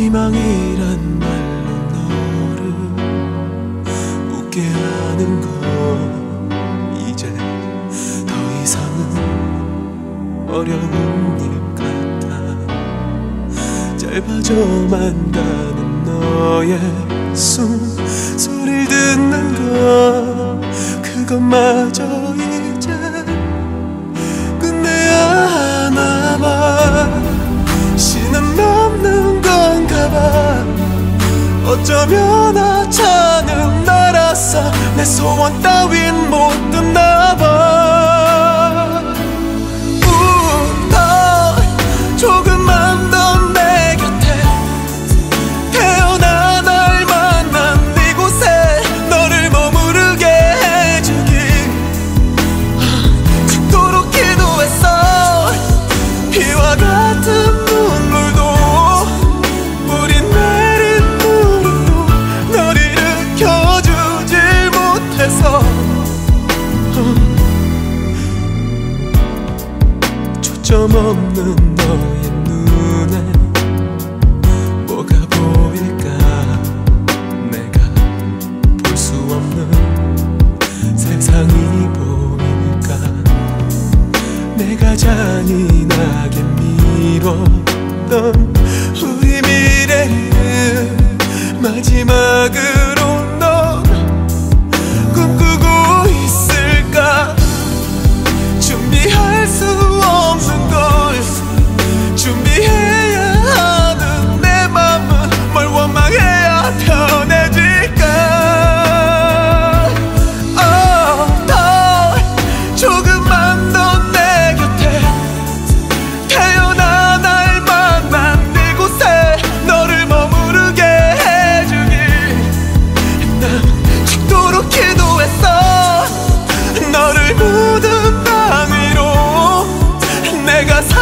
희망이란 말로 너를 웃게 하는 거 이제 더 이상은 어려운 일 짧아져만 가는 너의 숨소리 듣는 것. 그것마저 이제 끝내야 하나 봐. 신은 넘는 건가 봐. 어쩌면 하찮은 나라서 내 소원 따윈 못 듣나 봐 초점 없는 너의 눈에 뭐가 보일까? 내가 볼 수 없는 세상이 보일까? 내가 잔인하 게 미뤘던 우리 미래를 마지막으로 내가 사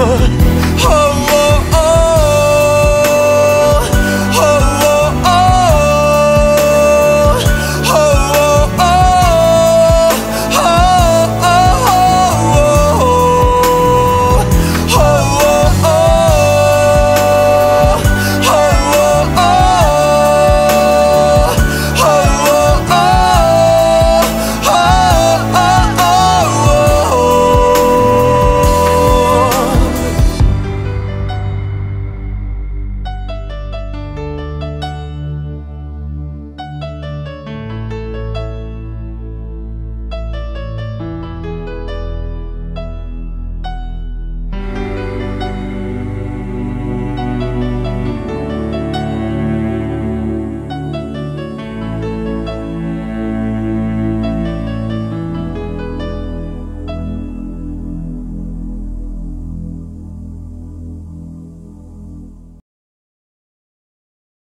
我